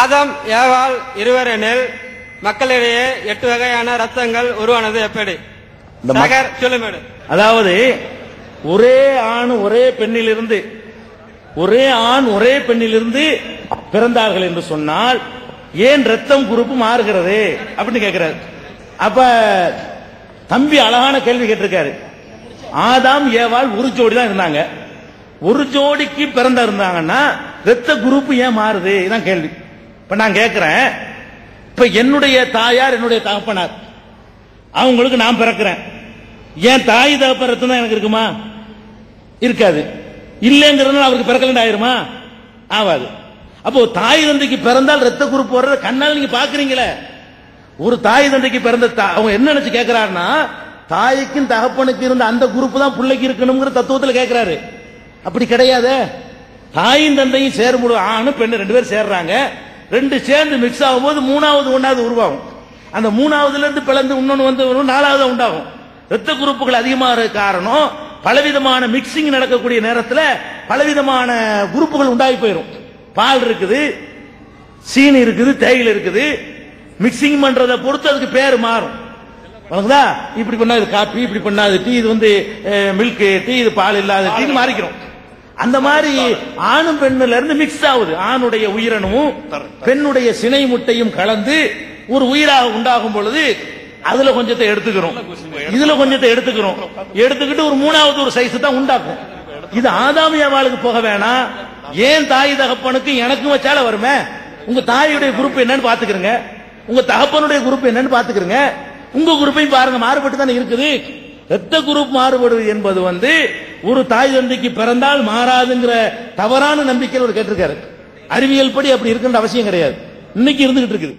ஆதாம் ஏவாள் இருவரெனில் மக்களிடையே எட்டு வகையான ரத்தங்கள் உருவானது. எப்படி? சொல்லுமேடு அதாவது ஒரே ஆண் ஒரே பெண்ணிலிருந்து ஒரே ஆண் ஒரே பெண்ணிலிருந்து பிறந்தார்கள் என்று சொன்னால் ஏன் ரத்தம் குரூப்பு மாறுகிறது? அப்படின்னு கேட்கிறாரு. அப்ப தம்பி அழகான கேள்வி கேட்டிருக்காரு. ஆதாம் ஏவாள் ஒரு ஜோடி தான் இருந்தாங்க. ஒரு ஜோடிக்கு பிறந்த இருந்தாங்கன்னா ரத்த குரூப் ஏன் மாறுது? இதான் கேள்வி. இப்ப நான் கேட்கிறேன் இப்ப என்னுடைய தாயார் என்னுடைய தகப்பனார். அவங்களுக்கு நான் பிறக்கிறேன். என் தாய் தகப்பன் ரத்தம் தான் எனக்கு இருக்குமா? இருக்காது. இல்லைங்கிறதுனால அவருக்கு பிறக்கலன்னு ஆயிருமா? ஆகாது அப்போ தாய் தந்தைக்கு பிறந்தால் ரத்த குரூப் வர்றத கண்ணால் நீங்க பாக்குறீங்களே. ஒரு தாய் தந்தைக்கு பிறந்த தா- அவங்க என்ன நினைச்சு கேட்கிறாருன்னா தாய்க்கும் தகப்பனுக்கு இருந்த அந்த குரூப் தான் பிள்ளைக்கு இருக்கணுங்கிற தத்துவத்தில் கேட்கிறாரு அப்படி கிடையாது. தாயும் தந்தையும் சேரும்போது ஆணும் பெண்ணு ரெண்டு பேரும் சேர்றாங்க. ரெண்டு சேர்ந்து மிக்ஸ் ஆகும் போது மூணாவது ஒன்னாவது உருவாகும். அந்த மூணாவதுல இருந்து பிளந்து இன்னொன்னு வந்து நாலாவது உண்டாகும். ரத்த குரூப்புகள் அதிகமாக காரணம் பலவிதமான மிக்சிங் நடக்கக்கூடிய நேரத்தில் பலவிதமான குரூப்புகள் உண்டாகி போயிடும் பால் இருக்குது சீனி இருக்குது தேயிலை இருக்குது. மிக்சிங் பண்றதை பொறுத்து அதுக்கு பேர் மாறும். இப்படி பண்ணா இது காப்பி இப்படி பண்ணாது டீ இது வந்து மில்க் டீ இது பால் இல்லாத டீ மாறிக்கிறோம். அந்த மாதிரி ஆணும் பெண்ணுல இருந்து மிக்ஸ் ஆகுது. ஆணுடைய உயிரணுவும் பெண்ணுடைய சினை முட்டையும் கலந்து ஒரு உயிராக உண்டாகும் பொழுது அதுல கொஞ்சத்தை எடுத்துக்கிறோம். இதுல கொஞ்சத்தை எடுத்துக்கிறோம். எடுத்துக்கிட்டு ஒரு மூணாவது ஒரு சைஸ் தான் உண்டாக்கும். இது ஆதாமியாவாளுக்கு போக வேணாம் ஏன் தாய் தகப்பனுக்கு எனக்கும் வச்சால வருமே? உங்க தாயுடைய குரூப் என்னன்னு பாத்துக்கிறங்க. உங்க தகப்பனுடைய குரூப் என்னன்னு பாத்துக்கிறங்க. உங்க குரூப்பையும் பாருங்க மாறுபட்டு தானே இருக்குது. ரத்த குரூப் மாறுபடுவது என்பது வந்து ஒரு தாய் தந்தைக்கு பிறந்தால் மாறாதுங்கிற தவறான நம்பிக்கையில் ஒரு கேட்டிருக்காரு. அறிவியல் படி அப்படி இருக்குன்ற அவசியம் கிடையாது. இன்னைக்கு இருந்துகிட்டு இருக்குது.